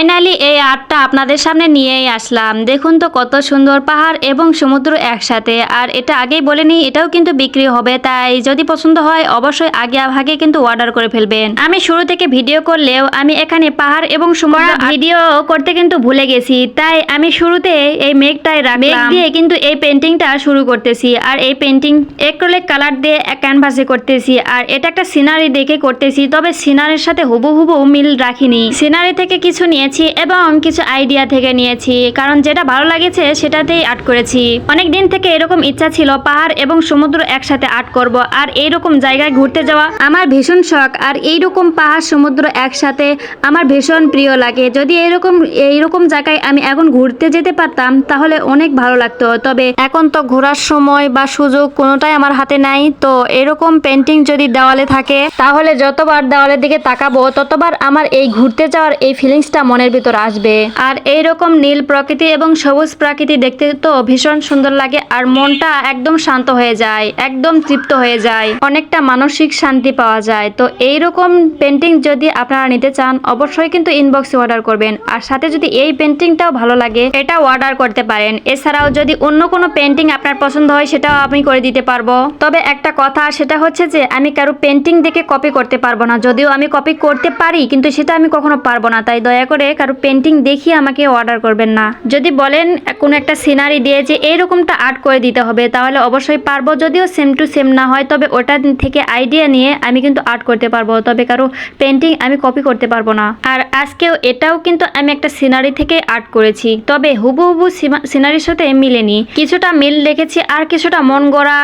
Finally এই আর্টটা আপনাদের সামনে নিয়েই আসলাম। দেখুন তো কত সুন্দর পাহাড় এবং সমুদ্র একসাথে। আর এটা আগেই বলে নিই এটাও কিন্তু বিক্রি হবে তাই যদি পছন্দ হয় অবশ্যই আগে ভাগে কিন্তু অর্ডার করে ফেলবেন। আমি শুরু থেকে ভিডিও করলেও আমি এখানে পাহাড় এবং সমুদ্র ভিডিও করতে কিন্তু ভুলে গেছি তাই আমি শুরুতে এই মেঘটাই মেঘ দিয়ে কিন্তু এই পেন্টিংটা শুরু করতেছি আর এই পেন্টিং অ্যাক্রিলিক কালার দিয়ে ক্যানভাসে করতেছি আর এটা একটা সিনারি দেখে করতেছি তবে সিনারির সাথে হুবহু মিল রাখিনি। সিনারি থেকে কিছু নিয়েছি এবং কিছু আইডিয়া থেকে নিয়েছি। কারণ যেটা ভালো লাগেছে সেটাতেই আর্ট করেছি। অনেক দিন থেকে এরকম ইচ্ছা ছিল পাহাড় এবং সমুদ্র একসাথে আর্ট করব আর এইরকম জায়গায় ঘুরতে যাওয়া আমার ভীষণ শখ। আর এইরকম পাহাড়, সমুদ্র একসাথে আমার ভীষণ প্রিয় লাগে। যদি এরকম এইরকম জায়গায় আমি এখন ঘুরতে যেতে পারতাম, তাহলে অনেক ভালো লাগতো। তবে এখন তো ঘোরার সময় বা সুযোগ কোনোটাই আমার হাতে নাই। তো এরকম পেন্টিং যদি দেওয়ালে থাকে, তাহলে যতবার দেওয়ালের দিকে তাকাবো, ততবার আমার এই ঘুরতে যাওয়ার এই ফিলিংসটা মনের ভিতর আসবে। আর এইরকম নীল প্রকৃতি এবং সবুজ প্রকৃতি দেখতে তো ভীষণ সুন্দর লাগে আর মনটা একদম শান্ত হয়ে যায়, একদম তৃপ্ত হয়ে যায়, অনেকটা মানসিক শান্তি পাওয়া যায়। তো এইরকম পেন্টিং যদি আপনারা নিতে চান, অবশ্যই কিন্তু ইনবক্সে অর্ডার করবেন। আর সাথে যদি এই পেন্টিংটাও ভালো লাগে, এটাও অর্ডার করতে পারেন। এছাড়াও যদি অন্য কোনো পেন্টিং আপনার পছন্দ হয়, সেটাও আমি করে দিতে পারব। তবে একটা কথা, সেটা হচ্ছে যে আমি কারও পেন্টিং দেখে কপি করতে পারব না। যদিও আমি কপি করতে পারি, কিন্তু সেটা আমি কখনো পারব না। তাই দয়া করে কারও পেন্টিং দেখিয়ে আমাকে অর্ডার করবেন না। যদি বলেন কোনো একটা সিনারি দিয়ে যে এইরকমটা আর্ট করে দিতে হবে, তাহলে অবশ্যই পারব। যদিও সেম টু সেম না হয়, তবে ওটা থেকে আইডিয়া নিয়ে আমি কিন্তু আর্ট করতে পারব। তবে কারও পেন্টিং আমি কপি করতে পারব না। আর আজকেও এটাও কিন্তু আমি একটা সিনারি থেকে আর্ট করেছি। তবে হুবহু সিনারির সাথে মিলেনি। কিছুটা মিল রেখেছি আর কিছুটা মন গড়া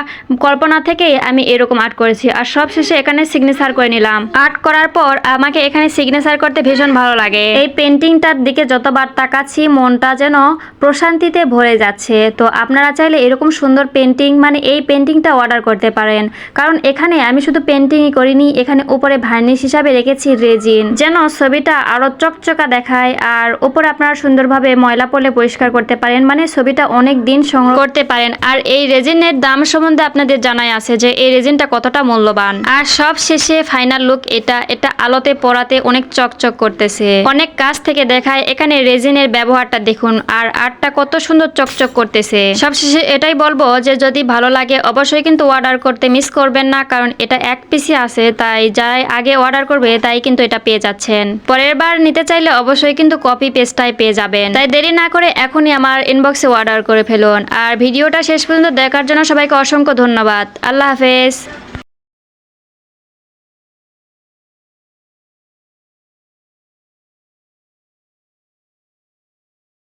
কল্পনা থেকে আমি এরকম আর্ট করেছি। আর সব শেষে এখানে সিগনেচার করে নিলাম। আর্ট করার পর আমাকে এখানে সিগনেচার করতে ভীষণ ভালো লাগে। এই পেন্টিংটার দিকে যতবার তাকাচ্ছি, মনটা যেন প্রশান্তিতে ভরে যাচ্ছে। তো আপনারা চাইলে এরকম সুন্দর পেন্টিং মানে এই পেন্টিংটা অর্ডার করতে পারেন। কারণ এখানে আমি শুধু পেন্টিংই করিনি, এখানে উপরে ভার্নিশ হিসাবে রেখেছি রেজিন যেন ছবিটা আরও চকচকা দেখায় আর উপরে আপনারা সুন্দরভাবে ময়লা পড়লে পরিষ্কার করতে পারেন মানে ছবিটা অনেক দিন সংগ্রহ করতে পারেন। আর এই রেজিনের দাম সম্বন্ধে আপনাদের জানাই আছে যে এই রেজিনটা কতটা মূল্যবান। আর সব শেষে ফাইনাল লুক এটা এটা আলোতে পড়াতে অনেক চকচক করতেছে। অনেক কাছ থেকে দেখায় এখানে রেজিনের ব্যবহারটা দেখুন আর আর্টটা কত সুন্দর চকচক করতেছে। সবশেষে এটাই বলব যে যদি ভালো লাগে অবশ্যই কিন্তু অর্ডার করতে মিস করবেন না, কারণ এটা এক পিসি আছে, তাই যাই আগে অর্ডার করবে তাই কিন্তু এটা পেয়ে যাচ্ছেন। পরের বার নিতে চাইলে অবশ্যই কিন্তু কপি পেস্টটাই পেয়ে যাবেন। তাই দেরি না করে এখনই আমার ইনবক্সে অর্ডার করে ফেলুন। আর ভিডিওটা শেষ পর্যন্ত দেখার জন্য সবাইকে অসংখ্য ধন্যবাদ। আল্লাহ হাফেজ।